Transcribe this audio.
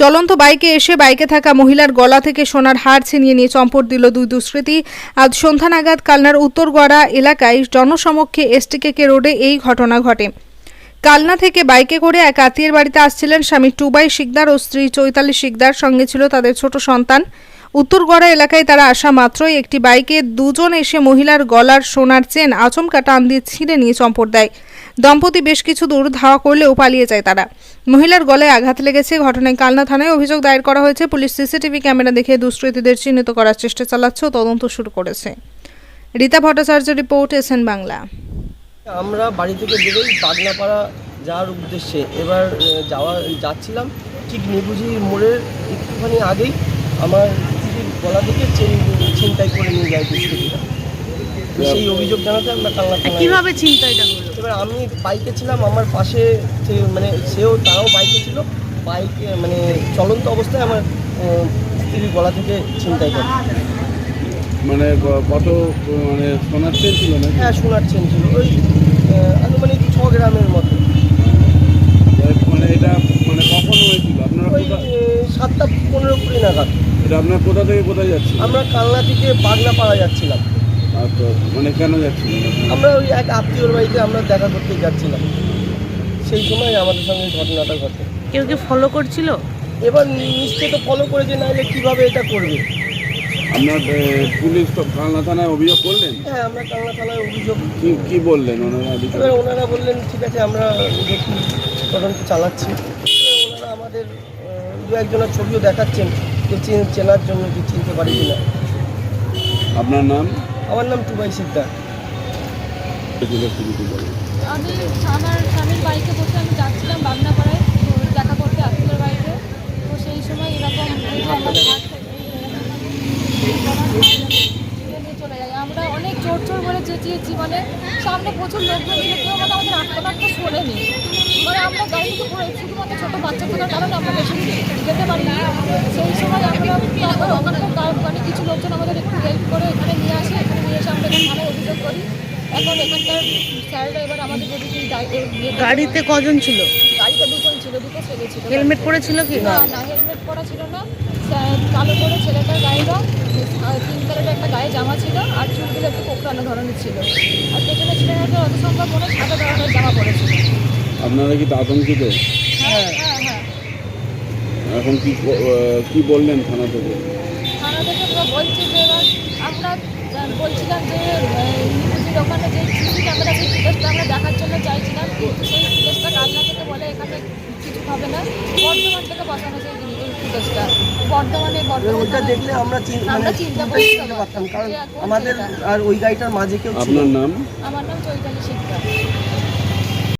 চলন্ত বাইকে এসে বাইকে থাকা মহিলার গলা থেকে সোনার হার ছিনিয়ে নিয়ে চম্পট দিল দুই দুষ্কৃতী। আজ সন্ধ্যা নাগাদ কালনার উত্তরগড়া এলাকায় জনসমক্ষে এসটিকেকে রোডে এই ঘটনা ঘটে। কালনা থেকে বাইকে করে এক আত্মীয়ের বাড়িতে আসছিলেন স্বামী টুবাই শিকদার ও স্ত্রী চৈতালি শিকদার সঙ্গে ছিল তাদের ছোট সন্তান। উত্তরগড়া এলাকায় তারা আসা মাত্রই একটি বাইকে দুজন এসে মহিলার গলার সোনার চেন, আচমকা টান দিয়ে ছিঁড়ে নিয়ে চম্পট দেয়। দম্পতি বেশ কিছু দূর ধাওয়া করলেও পালিয়ে যায় তারা। মহিলার গলায় আঘাত লেগেছে, ঘটনায় কালনা থানায় অভিযোগ দায়ের করা হয়েছে। পুলিশ সিসিটিভি ক্যামেরা দেখে দুষ্কৃতীদের চিহ্নিত করার চেষ্টা চালাচ্ছে তদন্ত শুরু করেছে। Rita Bhattacharya report, SN Bangla. আমরা বাড়ি থেকে বেরোই বাগনাপাড়া যাওয়ার উদ্দেশ্যে। এবার যাওয়া, যাচ্ছিলাম ঠিক নিবুঝি মোড়ের একটুখানি আগেই। আমার গলা থেকে চেন ছিনতাই করে নিয়ে যায় দুষ্কৃতীরা। সেই অভিযোগ জানাতে আমরা কালনা কীভাবে চিন্তাটা হলো? এবার আমি বাইকে ছিলাম আমার পাশে মানে সেও তারাও বাইকে ছিল। বাইকে মানে চলন্ত অবস্থায় আমার স্ত্রীর গলা থেকে ছিনতাই করে। মানে কত মানে সোনার চেন ছিল না হ্যাঁ শোনার চেন ছিল। ওই আনুমানিক ছ গ্রামের মতো মানে এটা মানে কখন হয়েছিল আপনারা ওই কোথা আহ, সাতটা পনেরো কুড়ি নাগাদ এটা আপনার কোথা থেকে কোথায় যাচ্ছিল আমরা কালনা থেকে বাগনাপাড়া যাচ্ছিলাম। আচ্ছা মানে কেন যাচ্ছিলেন? আমরা ওই এক আত্মীয়র বাড়িতে আমরা দেখা করতে যাচ্ছিলাম। সেই সময় আমাদের সঙ্গে ঘটনাটা ঘটে। কেউ কি ফলো করছিল? এবার নিশ্চয় তো ফলো করেছে নাহলে কীভাবে এটা করবে? আপনার পুলিশ তো কালনা থানায় অভিযোগ করলেন? হ্যাঁ আমরা কালনা থানায় অভিযোগ কি কি বললেন ওনারা এবার ওনারা বললেন ঠিক আছে আমরা দেখি তদন্ত চালাচ্ছি। এবার ওনারা আমাদের দু একজনের ছবিও দেখাচ্ছেন। যে চেনার জন্য যে চিনতে পারি কিনা। আপনার নাম? আমার নাম টুবাই বলেন। আমি আমার স্বামীর বাইকে বসে আমি যাচ্ছিলাম বাগনাপাড়ায় দেখা করতে আত্মীয় বাড়িতে। তো সেই সময় এরকম চলে যায় আমরা অনেক জোর জোর করে চেঁচিয়েছি মানে সামনে প্রচুর লোকজন ছিল কেউ মানে আমাদের আত্মনাটটা শোনেনি। কারণে আমরা বেশি যেতে পারিনি সেই সময় আমরা মানে কিছু লোকজন আমাদের একটু হেল্প করে এখানে নিয়ে আসে। এখানে নিয়ে এসে আমরা এখানে অভিযোগ করি। এখন এখানকার স্যাররা এবার আমাদের যদি গাড়িতে কজন ছিল? গাড়িতে দুজন ছিল দুটো ছেলে ছিল। হেলমেট পরেছিল কি? না না হেলমেট পরা ছিল না। কালো করে ছেলেটার গায়ে রং আর পিঙ্ক কালারের একটা গায়ে জামা ছিল আর চুলগুলো একটু কোকড়ানো ধরনের ছিল। আর পেছনে ছিলেন একটা অত সম্ভব মনে সাদা ধরনের জামা পরেছিল। আপনারা কি আতঙ্কিত হ্যাঁ হ্যাঁ এখন কি কি বললেন থানা থেকে? থানা থেকে তো বলছে যে আমরা বলছিলাম যে নিউজের ওখানে যে সিসি ক্যামেরা সেই ফুটেজটা আমরা দেখার জন্য চাইছিলাম কিন্তু সেই ফুটেজটা কালনা থেকে বলে এখানে কিছু হবে না। বর্ধমান থেকে বসানো সেই এই ফুটেজটা বর্ধমানে দেখলে আমরা চিন- মানে আমরা চিন্তা করতে করতে পারতাম কারণ আমাদের আর ওই গাড়িটার মাঝে কেউ আপনার নাম? আমার নাম চৈতালি শিকদার